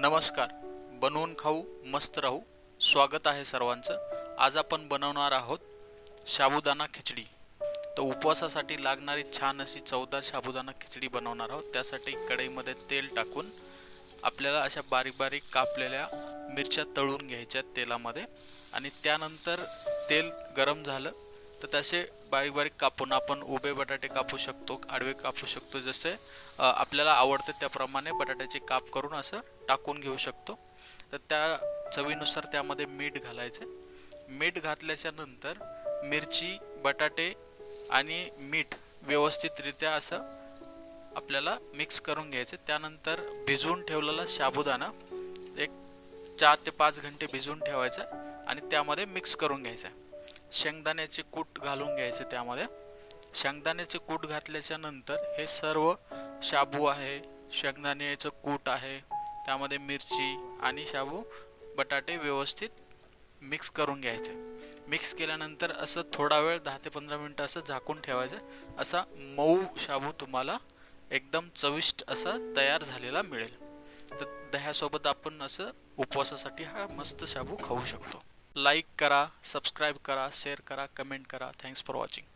नमस्कार. बनवून खाऊ मस्त राहू. स्वागत आहे सर्वांचं. आज आपण बनवणार आहोत साबुदाणा खिचडी. तर उपवासासाठी लागणारी छान अशी चवदार साबुदाणा खिचडी बनवणार आहोत. त्यासाठी कढईमध्ये तेल टाकून आपल्याला अशा बारीक बारीक कापलेल्या मिरच्या तळून घ्यायच्या तेलामध्ये. आणि त्यानंतर तेल गरम झालं तर तसे बारीक बारीक कापून आपण उभे बटाटे कापू शकतो आडवे कापू शकतो. जसे आपल्याला आवडते त्याप्रमाणे बटाट्याचे काप करून असं टाकून घेऊ शकतो. तर त्या चवीनुसार त्यामध्ये मीठ घालायचे. मीठ घातल्याच्या नंतर मिरची बटाटे आणि मीठ व्यवस्थितरित्या असं आपल्याला मिक्स करून घ्यायचे. त्यानंतर भिजवून ठेवलेला साबुदाणा एक चार ते पाच घंटे भिजवून ठेवायचा आणि त्यामध्ये मिक्स करून घ्यायचा. शेंगदाण्याचे कूट घालून घ्यायचे त्यामध्ये. शेंगदाण्याचे कूट घातल्याच्या नंतर हे सर्व शाबू आहे शेंगदाण्याचं कूट आहे त्यामध्ये मिरची आणि शाबू बटाटे व्यवस्थित मिक्स करून घ्यायचे. मिक्स केल्यानंतर असं थोडा वेळ दहा ते पंधरा मिनटं असं झाकून ठेवायचं. असा मऊ शाबू तुम्हाला एकदम चविष्ट असा तयार झालेला मिळेल. तर दह्यासोबत आपण असं उपवासासाठी हा मस्त शाबू खाऊ शकतो. लाईक करा सबस्क्राईब करा शेअर करा कमेंट करा. Thanks for watching.